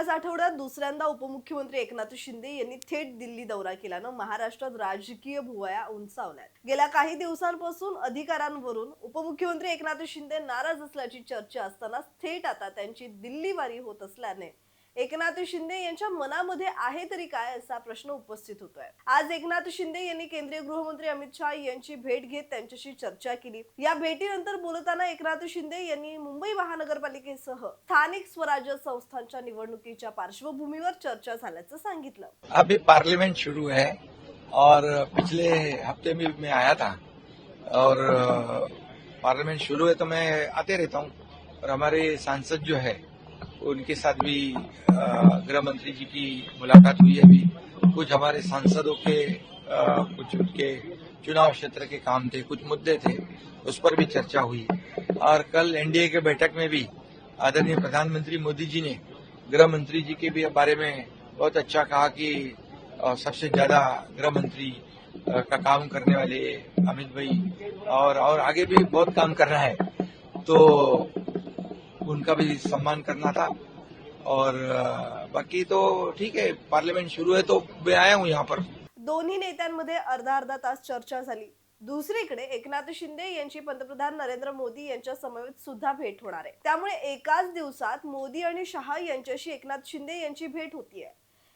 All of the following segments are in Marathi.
याच आठवड्यात दुसऱ्यांदा उपमुख्यमंत्री एकनाथ शिंदे यांनी थेट दिल्ली दौरा केल्यानं महाराष्ट्रात राजकीय भुवया उंचावल्यात. गेल्या काही दिवसांपासून अधिकारांवरून उपमुख्यमंत्री एकनाथ शिंदे नाराज असल्याची चर्चा असताना थेट आता त्यांची दिल्ली वारी होत असल्याने एकनाथ शिंदे यांच्या मनामध्ये आहे तरी काय असा प्रश्न उपस्थित होतोय. आज एकनाथ शिंदे यांनी केंद्रीय गृहमंत्री अमित शहा यांची भेट घेत त्यांच्याशी चर्चा केली. या भेटीनंतर बोलताना एकनाथ शिंदे यांनी मुंबई महानगरपालिकेसह स्थानिक स्वराज्य संस्थांच्या निवडणुकीच्या पार्श्वभूमीवर चर्चा झाल्याचं सांगितलं. अभी पार्लियामेंट शुरू है और पिछले हफ्ते में मैं आया था और पार्लियामेंट शुरू है तो मैं आते रहता हूँ। और हमारे सांसद जो है उनके साथ भी गृह मंत्री जी की मुलाकात हुई है अभी। कुछ हमारे सांसदों के अ, कुछ उनके चुनाव क्षेत्र के काम थे कुछ मुद्दे थे उस पर भी चर्चा हुई। और कल एनडीए के बैठक में भी आदरणीय प्रधानमंत्री मोदी जी ने गृह मंत्री जी के भी बारे में बहुत अच्छा कहा कि सबसे ज़्यादा गृह मंत्री का काम करने वाले अमित भाई और और आगे भी बहुत काम करना है। तो उनका भी सम्मान करना था। और बाकी तो ठीक है पार्लियामेंट सुरू आहे तो मैं आया हूँ यहाँ पर। दोन्ही नेत्यांमध्ये अर्धा अर्धा तास चर्चा झाली. दुसरीकडे एकनाथ शिंदे यांची पंतप्रधान नरेंद्र मोदी यांच्या समवेत सुद्धा भेट होणार आहे. त्यामुळे एकाच दिवसात मोदी आणि शहा यांच्याशी एकनाथ शिंदे यांची भेट होतीये.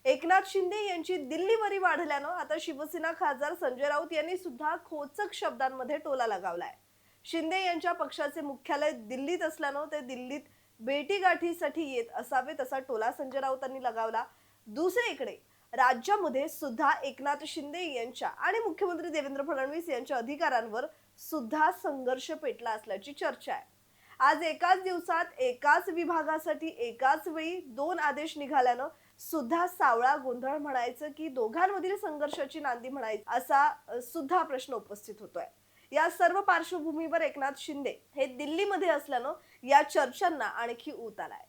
एकनाथ शिंदे यांची दिल्लीवरी वाढल्यानं आता शिवसेना खासदार संजय राऊत यांनी सुद्धा खोचक शब्दांमध्ये टोला लगावलाय. शिंदे यांच्या पक्षाचे मुख्यालय दिल्लीत असल्यानं ते दिल्लीत भेटीगाठीसाठी येत असावेत असा टोला संजय राऊतांनी लगावला. दुसरीकडे राज्यामध्ये सुद्धा एकनाथ शिंदे यांच्या आणि मुख्यमंत्री देवेंद्र फडणवीस यांच्या अधिकारांवर सुद्धा संघर्ष पेटला असल्याची चर्चा आहे. आज एकाच दिवसात एकाच विभागासाठी एकाच वेळी दोन आदेश निघाल्यानं सुद्धा सावळा गोंधळ म्हणायचं की दोघांमधील संघर्षाची नांदी म्हणायची असा सुद्धा प्रश्न उपस्थित होतोय. या सर्व पार्श्वभूमीवर एकनाथ शिंदे हे दिल्लीमध्ये असल्यानं या चर्चांना आणखी ऊत आलाय.